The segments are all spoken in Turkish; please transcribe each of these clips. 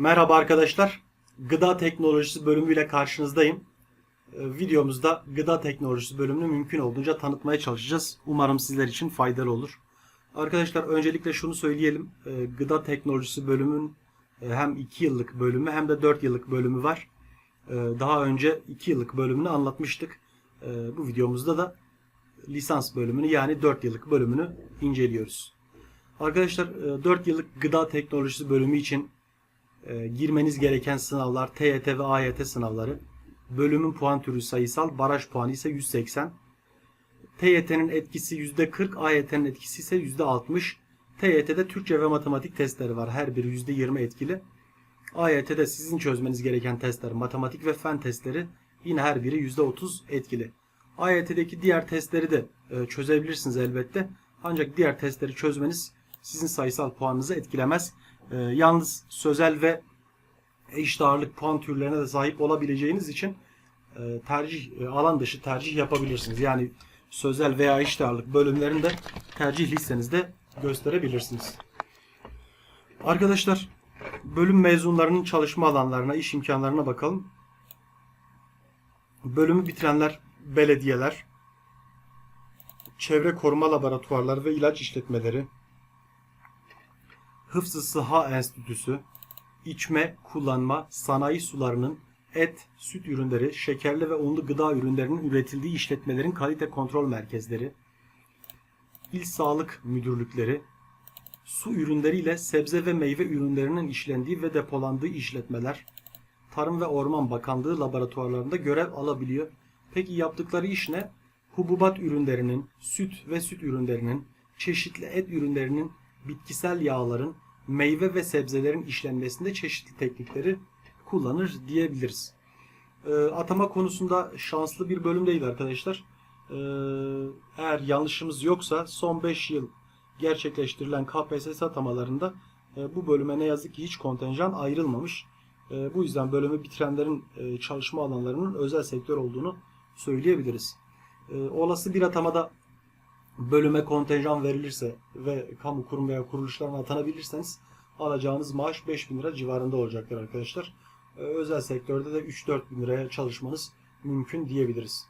Merhaba arkadaşlar. Gıda teknolojisi bölümüyle karşınızdayım. Ee, Videomuzda gıda teknolojisi bölümünü mümkün olduğunca tanıtmaya çalışacağız. Umarım sizler için faydalı olur. Arkadaşlar öncelikle şunu söyleyelim. Ee, Gıda teknolojisi bölümün e, hem 2 yıllık bölümü hem de 4 yıllık bölümü var. Ee, Daha önce 2 yıllık bölümünü anlatmıştık. Bu videomuzda da lisans bölümünü yani 4 yıllık bölümünü inceliyoruz. Arkadaşlar 4 yıllık gıda teknolojisi bölümü için e, girmeniz gereken sınavlar TYT ve AYT sınavları. Bölümün puan türü sayısal, baraj puanı ise 180. TYT'nin etkisi %40, AYT'nin etkisi ise %60. TYT'de Türkçe ve matematik testleri var. Her biri %20 etkili. AYT'de sizin çözmeniz gereken testler, matematik ve fen testleri yine her biri %30 etkili. AYT'deki diğer testleri de e, çözebilirsiniz elbette. Ancak diğer testleri çözmeniz sizin sayısal puanınızı etkilemez. E, yalnız sözel ve eşit ağırlık puan türlerine de sahip olabileceğiniz için e, tercih e, alan dışı tercih yapabilirsiniz. Yani sözel veya eşit ağırlık bölümlerini tercih listenizde gösterebilirsiniz. Arkadaşlar bölüm mezunlarının çalışma alanlarına, iş imkanlarına bakalım. Bölümü bitirenler belediyeler, çevre koruma laboratuvarları ve ilaç işletmeleri, Hıfzı Sıha Enstitüsü, içme, kullanma, sanayi sularının, et, süt ürünleri, şekerli ve unlu gıda ürünlerinin üretildiği işletmelerin kalite kontrol merkezleri, İl Sağlık Müdürlükleri, su ürünleriyle sebze ve meyve ürünlerinin işlendiği ve depolandığı işletmeler, Tarım ve Orman Bakanlığı laboratuvarlarında görev alabiliyor. Peki yaptıkları iş ne? Hububat ürünlerinin, süt ve süt ürünlerinin, çeşitli et ürünlerinin, bitkisel yağların, meyve ve sebzelerin işlenmesinde çeşitli teknikleri kullanır diyebiliriz. Ee, atama konusunda şanslı bir bölüm değil arkadaşlar. Ee, eğer yanlışımız yoksa son 5 yıl gerçekleştirilen KPSS atamalarında e, bu bölüme ne yazık ki hiç kontenjan ayrılmamış. E, bu yüzden bölümü bitirenlerin e, çalışma alanlarının özel sektör olduğunu söyleyebiliriz. E, olası bir atamada bölüme kontenjan verilirse ve kamu kurum veya kuruluşlarına atanabilirseniz alacağınız maaş 5000 lira civarında olacaktır arkadaşlar. E, özel sektörde de 3-4 bin liraya çalışmanız mümkün diyebiliriz.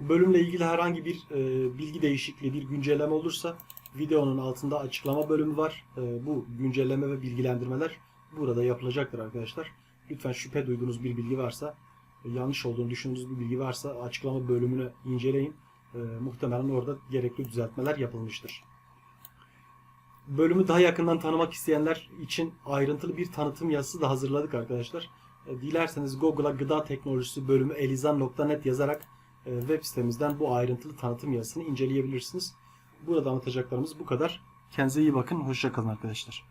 Bölümle ilgili herhangi bir e, bilgi değişikliği, bir güncelleme olursa videonun altında açıklama bölümü var. E, bu güncelleme ve bilgilendirmeler burada yapılacaktır arkadaşlar. Lütfen şüphe duyduğunuz bir bilgi varsa, yanlış olduğunu düşündüğünüz bir bilgi varsa açıklama bölümünü inceleyin. E, muhtemelen orada gerekli düzeltmeler yapılmıştır. Bölümü daha yakından tanımak isteyenler için ayrıntılı bir tanıtım yazısı da hazırladık arkadaşlar. E, dilerseniz Google'a gıda teknolojisi bölümü elizan.net yazarak e, web sitemizden bu ayrıntılı tanıtım yazısını inceleyebilirsiniz. Burada anlatacaklarımız bu kadar. Kendinize iyi bakın. Hoşçakalın arkadaşlar.